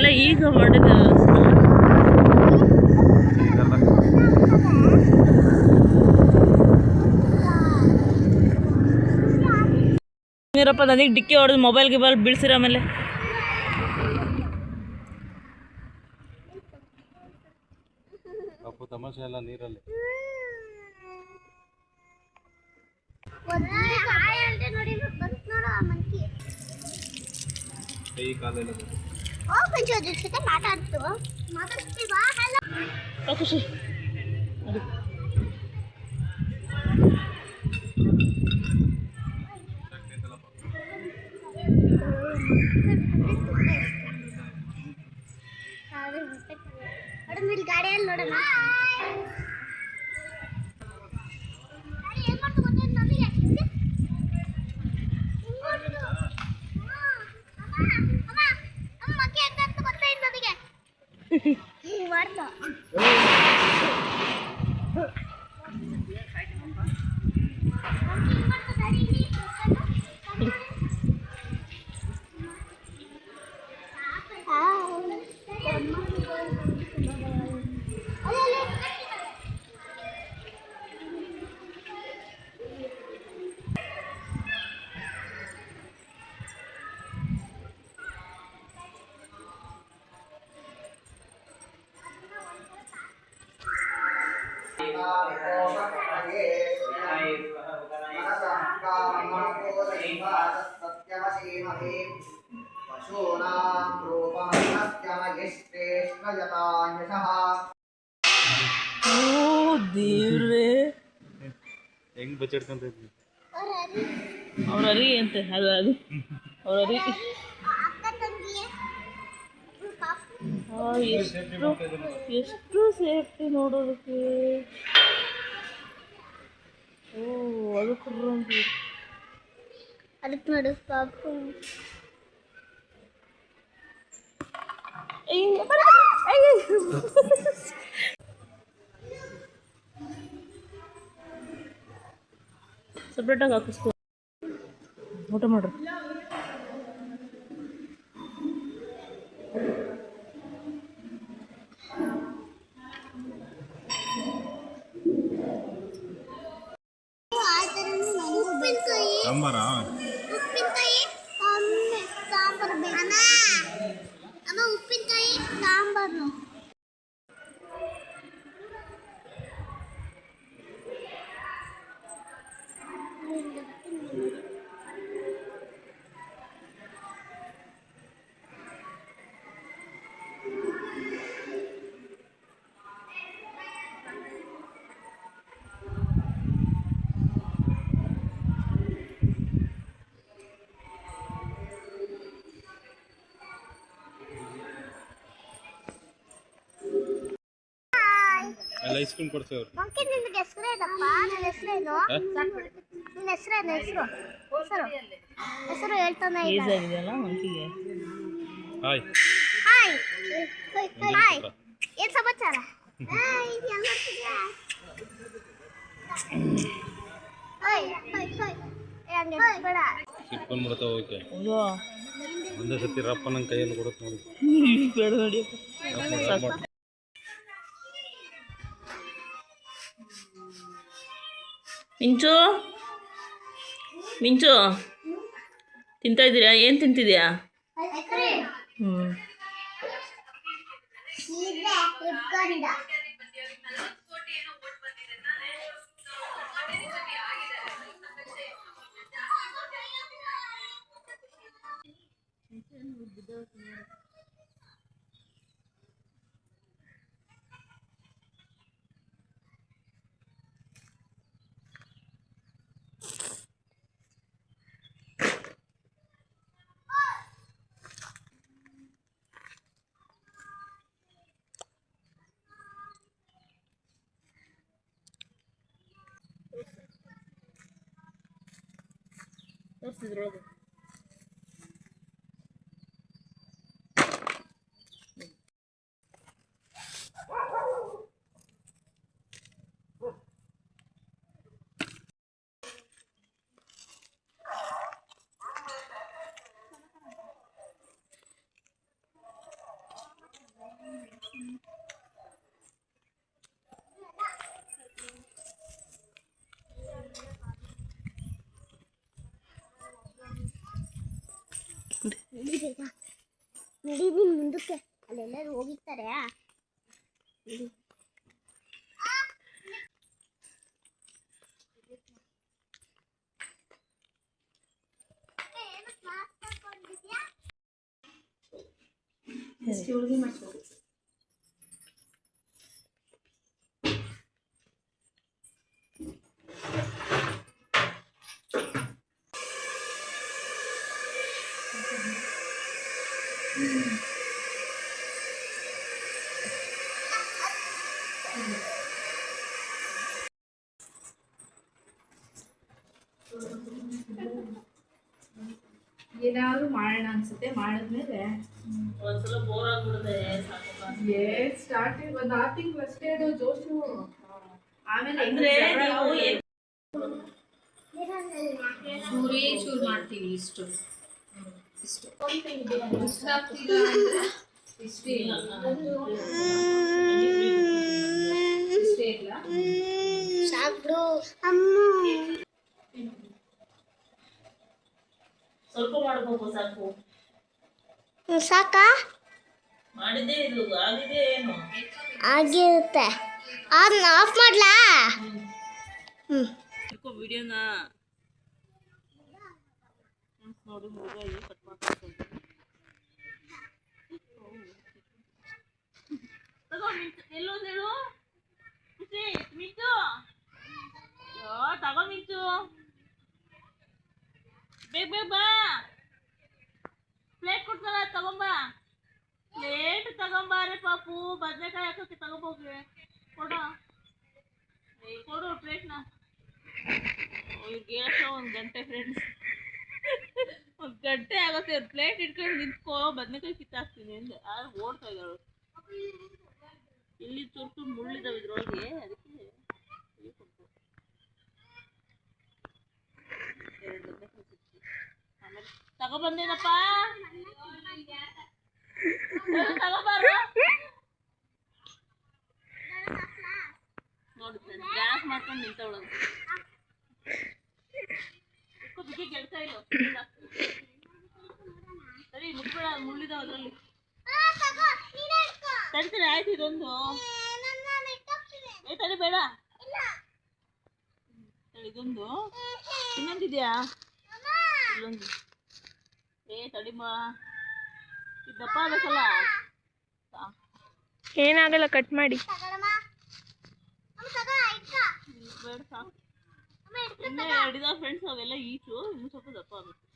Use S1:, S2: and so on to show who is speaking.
S1: ಇದೆಲ್ಲ ಈಗ ಮಾಡಿದ ನೀರಪ್ಪ ನನಗೆ ಡಿಕ್ಕಿ ಹೊಡೆದು ಮೊಬೈಲ್ ಗಿಬೈಲ್ ಬೀಳ್ಸಿರ ಆಮೇಲೆ
S2: ಅಪ್ಪು ತಮಾಷೆ ಎಲ್ಲ ನೀರಲ್ಲಿ.
S3: ನೋಡಿ ಬಂತು ನೋಡು ಆ ಮಂಕಿ
S2: ಕೈ ಕಾಲೆಲ್ಲ
S3: ಹೋಗ್ ಮಂಜು ಅದ್ರ ಜೊತೆ ಮಾತಾಡ್ತು ಮಾತಾಡ್ತೀವಾ ಹಲೋ
S1: ಆ, ಖುಷಿ ಅದು
S3: ಮೇಡಮ್ ಇಲ್ಲಿ ಗಾಡಿಯಲ್ಲಿ ನೋಡೋಣ ಹಿಂಗ್ ಮಾಡ್ತು ಮಂಕಿ ಹಿಂಗ್ ಮಾಡ್ತು, ಗಾಡಿ ಹಿಂಗೆ ಇಟ್ಕೊಂಡು.
S4: पशूनां रूपमस्त्यमयिष्टेष्णयतान्यशः
S1: ಓ ದೇವ್ರೇ
S2: ಹೆಂಗ್ ಬಚ್ಚಿಡ್ಕೊಂತ ಇದ್ವಿ
S1: ಅವ್ರ ಅರಿ ಅಂತೆ ಅದು ಅದು ಅವ್ರ ಅರಿ
S3: ಅಕ್ಕ ತಂಗಿ ಪಾಪ
S1: ಆ, ಎಷ್ಟು ಎಷ್ಟು ಸೇಫ್ಟಿ ನೋಡೋದಕ್ಕೆ ಓ ಅದು ಕುರ್ರಂಗಿ
S3: ಅದಕ್ಕೆ ನೋಡು ಪಾಪು
S1: ಸಪ್ರೇಟಾಗಿ ಹಾಕಿಸ್ಕೊ ಊಟ ಮಾಡ್ರಿ
S3: I don't know.
S2: ಎಲ್ಲ ಐಸ್ ಕ್ರೀಮ್ ಕೊಡ್ತೇವ್ರು
S3: ಮಂಕಿ ನಿನ್ಗೆ ಹೆಸರೇನಪ್ಪ ನನ್ನ ಹೆಸರೇನು ನಿನ್ನ ಹೆಸರೇನು ಹೆಸರು ಹೆಸರು. ಹೆಸರು. ಹೇಳ್ತಾನೆ
S1: ಏಜ್ ಆಗಿದೆಯಲ್ಲ ಮಂಕಿಗೆ
S2: ಹಾಯ್
S3: ಹಾಯ್ ಹಾಯ್ ಏನು ಸಮಾಚಾರ? ಹಾಯ್ ಮಾಡ್ತಿದ್ಯಾ? ಹಾಯ್ ಹಾಯ್ ಹಾಯ್ ಹಂಗೆ ಬೇಡ
S2: ಸಿಕ್ಕೊಂಡ್ ಬಿಡ್ತಾವ ಹೋಗಿ
S1: ಅಯ್ಯೋ.
S2: ಒಂದೇ ಸತಿ ರಪ್ಪ ನನ್ನ ಕೈಯಲ್ಲಿ ಕೊಡುತ್ತೆ ನೋಡಿ.
S1: ಬೇಡ ಮಿಂಚು? ಮಿಂಚು? ತಿಂತಾ ಇದ್ದೀರಾ ಏನು ತಿಂತಿದ್ಯಾ ಹ್ಞೂ ತೋರಿಸಿದ್ರೊಳಗೆ
S3: ನಡೀರಿ ಮುಂದಕ್ಕೆ ಅಲ್ಲೆಲ್ಲರೂ ಹೋಗಿರ್ತಾರೆ ನಡಿ.
S5: ಏನಾದ್ರು ಮಾಡೋಣ ಅನ್ಸುತ್ತೆ ಮಾಡಿದ್ಮೇಲೆ
S1: ಒಂದ್ಸಲ ಬೋರ್ ಆಗ್ಬಿಡುತ್ತೆ ಸಾಕಪ್ಪ
S5: ಏ ಸ್ಟಾರ್ಟಿಂಗ್ ಒಂದು ಆರು ತಿಂಗಳು ಅಷ್ಟೇ ಅದು ಜೋಶು ಆಮೇಲೆ
S1: ಅಂದ್ರೆ ನೀವು ಏನ್-
S5: ಚೂರೇ ಚೂರು ಮಾಡ್ತೀವಿ ಇಷ್ಟು ಇಷ್ಟು ಇಲ್ಲ ಇಷ್ಟೇ ಇಲ್ಲ
S3: ಸಾಕು? ಅಮ್ಮ
S1: ಸ್ವಲ್ಪ ಮಾಡ್ಬೇಕು ಸಾಕು
S3: ಸಾಕಾ
S1: ಮಾಡಿದ್ದೆ ಇದು ಆಗಿದೆ ಏನು?
S3: ಆಗಿರುತ್ತೆ. ಅದನ್ನ ಆಫ್ ಮಾಡ್ಲಾ? ಹ್ಞೂ
S1: ವಿಡಿಯೋನ ನೋಡಿ ಹುಡುಗ ಇಲ್ಲಿ ಕಟ್ ಮಾಡ್ಕೊಂಡು ತಗೋ ಮಿಂಚು ಎಲ್ಲೋದ್ ಹೇಳು ಖುಷಿ ಮಿಂಚು ಅಯ್ಯೋ ತಗೋ ಮಿಂಚು ಬೇಗ ಬೇಗ ಬಾ ಪ್ಲೇಟ್ ಕೊಡ್ತಾರ ತಗೊಂಬ ಪ್ಲೇಟ್ ತಗೊಂಬಾರೆ ಪಾಪು ಬದನೆಕಾಯಿ ಹಾಕೋಕೆ ತಗೊಂಬೋಗಿ ಕೊಡು ಕೊಡು ಪ್ಲೇಟ್ನ ಇವ್ರಿಗೆ ಒಂದು ಗಂಟೆ ಫ್ರೆಂಡ್ಸ್ ಒಂದು ಗಂಟೆ ಆಗುತ್ತೆ ಪ್ಲೇಟ್ ಇಟ್ಕೊಂಡು ನಿಂತ್ಕೋ ಬದನೆಕಾಯಿ ಕಿತ್ತಾಕ್ತೀನಿ ಅಂದೆ ಯಾರು ಓಡ್ತಾ ಇದ್ದಾಳು ಇಲ್ಲಿ ತುರ್ತು ಮುಳ್ಳಿದಾವೆ ಇದ್ರೊಳಗೆ, ಅದಕ್ಕೆ. ಆಮೇಲೆ ತಗೊಬಂದೇನಪ್ಪ ತಗೋಬಾರ ನೋಡಿ ಗ್ಯಾಸ್ ಮಾಡ್ಕೊಂಡು ನಿಂತವಳು ಬಿಗಿ ಗೆಲ್ತಾ ಇಲ್ಲ. ಸರಿ ಮುಟ್ಬೇಡ ಮುಳ್ಳಿದಾವ ಅದ್ರಲ್ಲಿ. ತಡಿತಾರೆ ಆಯ್ತು ಇದೊಂದು. ಏ ತಡಿ ಬೇಡ. ತಡಿ ಇದೊಂದು. ಇನ್ನೊಂದಿದೆಯಾ? ಇಲ್ಲೊಂದು. ಏ ತಡಿಮ್ಮ. ಇದು ದಪ್ಪ ಆಗಬೇಕಲ್ಲ
S6: ಏನಾಗಲ್ಲ ಕಟ್ ಮಾಡಿ.
S1: ಬೇಡ ಸಾಕು. ಇನ್ನೂ ಎರಡಿದಾವ ಫ್ರೆಂಡ್ಸ್ ಅವೆಲ್ಲ ಈಚು ಇನ್ನು ಸ್ವಲ್ಪ ದಪ್ಪ ಆಗುತ್ತೆ